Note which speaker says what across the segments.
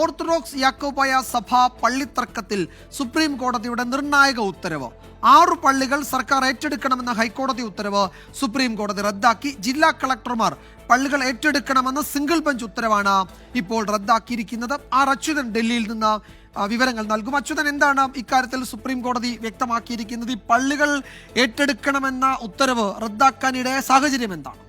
Speaker 1: Orthodox Yakobaya സഭ പള്ളിത്തർക്കത്തിൽ supreme കോടതിയുടെ നിർണായക ഉത്തരവ്. ആറ് പള്ളികൾ സർക്കാർ ഏറ്റെടുക്കണമെന്ന ഹൈക്കോടതി ഉത്തരവ് സുപ്രീം കോടതി റദ്ദാക്കി. ജില്ലാ കളക്ടർമാർ പള്ളികൾ ഏറ്റെടുക്കണമെന്ന സിംഗിൾ ബെഞ്ച് ഉത്തരവാണ് ഇപ്പോൾ റദ്ദാക്കിയിരിക്കുന്നത്. ആർ അച്യുതൻ ഡൽഹിയിൽ നിന്ന് വിവരങ്ങൾ നൽകും. അച്യുതൻ എന്താണ് ഇക്കാര്യത്തിൽ സുപ്രീം കോടതി വ്യക്തമാക്കിയിരിക്കുന്നത്? ഈ പള്ളികൾ ഏറ്റെടുക്കണമെന്ന ഉത്തരവ് റദ്ദാക്കാനിടയായ സാഹചര്യം എന്താണ്?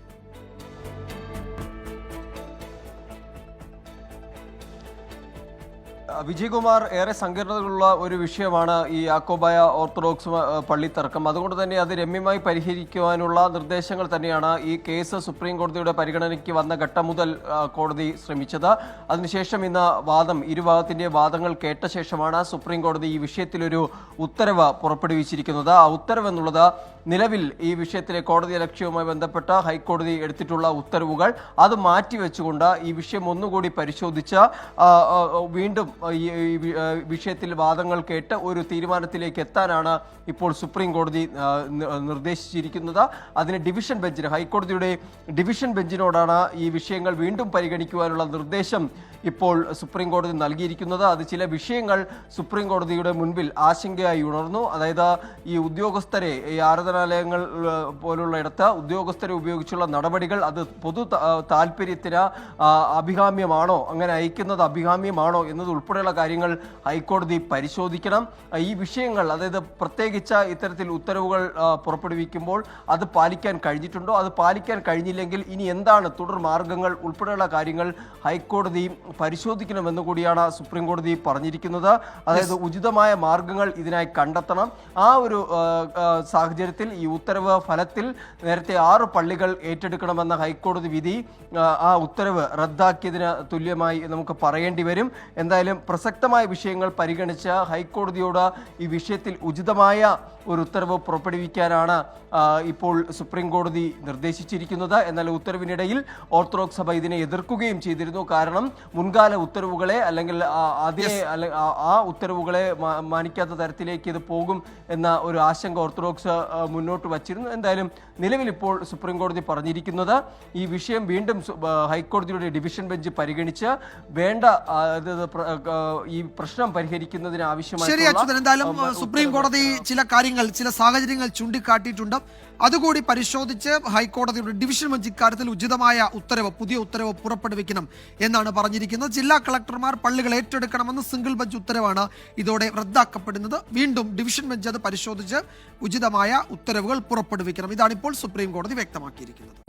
Speaker 2: വിജയകുമാർ ഏറെ സങ്കീർണതകളുള്ള ഒരു വിഷയമാണ് ഈ യാക്കോബായ ഓർത്തഡോക്സ് പള്ളി തർക്കം അതുകൊണ്ട് തന്നെ അത് രമ്യമായി പരിഹരിക്കുവാനുള്ള നിർദ്ദേശങ്ങൾ തന്നെയാണ് ഈ കേസ് സുപ്രീം കോടതിയുടെ പരിഗണനയ്ക്ക് വന്ന ഘട്ടം മുതൽ കോടതി ശ്രമിച്ചത്. അതിനുശേഷം ഇന്ന് വാദം ഇരുഭാഗത്തിന്റെ വാദങ്ങൾ കേട്ട ശേഷമാണ് സുപ്രീം കോടതി ഈ വിഷയത്തിലൊരു ഉത്തരവ് പുറപ്പെടുവിച്ചിരിക്കുന്നത്. ആ ഉത്തരവ് എന്നുള്ളത് നിലവിൽ ഈ വിഷയത്തിലെ കോടതി ലക്ഷ്യവുമായി ബന്ധപ്പെട്ട ഹൈക്കോടതി എടുത്തിട്ടുള്ള ഉത്തരവുകൾ അത് മാറ്റിവെച്ചുകൊണ്ട് ഈ വിഷയം ഒന്നുകൂടി പരിശോധിച്ച് വീണ്ടും ഈ വിഷയത്തിൽ വാദങ്ങൾ കേട്ട് ഒരു തീരുമാനത്തിലേക്ക് എത്താനാണ് ഇപ്പോൾ സുപ്രീം കോടതി നിർദ്ദേശിച്ചിരിക്കുന്നത്. അതിന് ഡിവിഷൻ ബെഞ്ചിന് ഹൈക്കോടതിയുടെ ഡിവിഷൻ ബെഞ്ചിനോടാണ് ഈ വിഷയങ്ങൾ വീണ്ടും പരിഗണിക്കുവാനുള്ള നിർദ്ദേശം ഇപ്പോൾ സുപ്രീം കോടതി നൽകിയിരിക്കുന്നത്. അത് ചില വിഷയങ്ങൾ സുപ്രീം കോടതിയുടെ മുൻപിൽ ആശങ്കയായി ഉണർന്നു. അതായത് ഈ ഉദ്യോഗസ്ഥരെ ഈ ആരാധനാലയങ്ങൾ ഏഹ്, പോലുള്ള ഇടത്ത് ഉദ്യോഗസ്ഥരെ ഉപയോഗിച്ചുള്ള നടപടികൾ അത് പൊതു താല്പര്യത്തിന് അഭികാമ്യമാണോ? അങ്ങനെ അയക്കുന്നത് അഭികാമ്യമാണോ എന്നത് ഉൾപ്പെടെയുള്ള കാര്യങ്ങൾ ഹൈക്കോടതി പരിശോധിക്കണം. ഈ വിഷയങ്ങൾ അതായത് പ്രത്യേകിച്ച് ഇത്തരത്തിൽ ഉത്തരവുകൾ പുറപ്പെടുവിക്കുമ്പോൾ അത് പാലിക്കാൻ കഴിഞ്ഞിട്ടുണ്ടോ? അത് പാലിക്കാൻ കഴിഞ്ഞില്ലെങ്കിൽ ഇനി എന്താണ് തുടർ മാർഗങ്ങൾ ഉൾപ്പെടെയുള്ള കാര്യങ്ങൾ ഹൈക്കോടതി പരിശോധിക്കണമെന്ന് കൂടിയാണ് സുപ്രീം കോടതി പറഞ്ഞിരിക്കുന്നത്. അതായത് ഉചിതമായ മാർഗങ്ങൾ ഇതിനായി കണ്ടെത്തണം. ആ ഒരു ആ, ഈ ഉത്തരവ് ഫലത്തിൽ നേരത്തെ ആറ് പള്ളികൾ ഏറ്റെടുക്കണമെന്ന ഹൈക്കോടതി വിധി ആ ഉത്തരവ് റദ്ദാക്കിയതിന് തുല്യമായി നമുക്ക് പറയേണ്ടി വരും. എന്തായാലും പ്രസക്തമായ വിഷയങ്ങൾ പരിഗണിച്ച ഹൈക്കോടതിയോട് ഈ വിഷയത്തിൽ ഉചിതമായ ഒരു ഉത്തരവ് പുറപ്പെടുവിക്കാനാണ് ഇപ്പോൾ സുപ്രീം കോടതി നിർദ്ദേശിച്ചിരിക്കുന്നത്. എന്നാൽ ഉത്തരവിനിടയിൽ ഓർത്തഡോക്സ് സഭ ഇതിനെ എതിർക്കുകയും ചെയ്തിരുന്നു. കാരണം മുൻകാല ഉത്തരവുകളെ അല്ലെങ്കിൽ അതിനെ അതേ ആ- ഉത്തരവുകളെ മാനിക്കാത്ത തരത്തിലേക്ക് ഇത് പോകും എന്ന ഒരു ആശങ്ക ഓർത്തഡോക്സ് മുന്നോട്ട് വച്ചിരുന്നു. എന്തായാലും നിലവിൽ ഇപ്പോൾ സുപ്രീം കോടതി പറഞ്ഞിരിക്കുന്നത് ഈ വിഷയം വീണ്ടും ഹൈക്കോടതിയുടെ ഡിവിഷൻ ബെഞ്ച് പരിഗണിച്ച് വേണ്ട ഈ പ്രശ്നം പരിഹരിക്കുന്നതിന് ആവശ്യമായി
Speaker 1: സുപ്രീം കോടതി ചില കാര്യങ്ങൾ ചില സാഹചര്യങ്ങൾ ചൂണ്ടിക്കാട്ടിയിട്ടുണ്ട്. അതുകൂടി പരിശോധിച്ച് ഹൈക്കോടതിയുടെ ഡിവിഷൻ ബെഞ്ച് ഇക്കാര്യത്തിൽ ഉചിതമായ ഉത്തരവ് പുതിയ ഉത്തരവ് പുറപ്പെടുവിക്കണം എന്നാണ് പറഞ്ഞിരിക്കുന്നത്. ജില്ലാ കളക്ടർമാർ പള്ളികൾ ഏറ്റെടുക്കണമെന്ന് സിംഗിൾ ബെഞ്ച് ഉത്തരവാണ് ഇതോടെ റദ്ദാക്കപ്പെടുന്നത്. വീണ്ടും ഡിവിഷൻ ബെഞ്ച് അത് പരിശോധിച്ച് ഉചിതമായ ഉത്തരവുകൾ പുറപ്പെടുവിക്കണം. ഇതാണിപ്പോൾ സുപ്രീം കോടതി വ്യക്തമാക്കിയിരിക്കുന്നത്.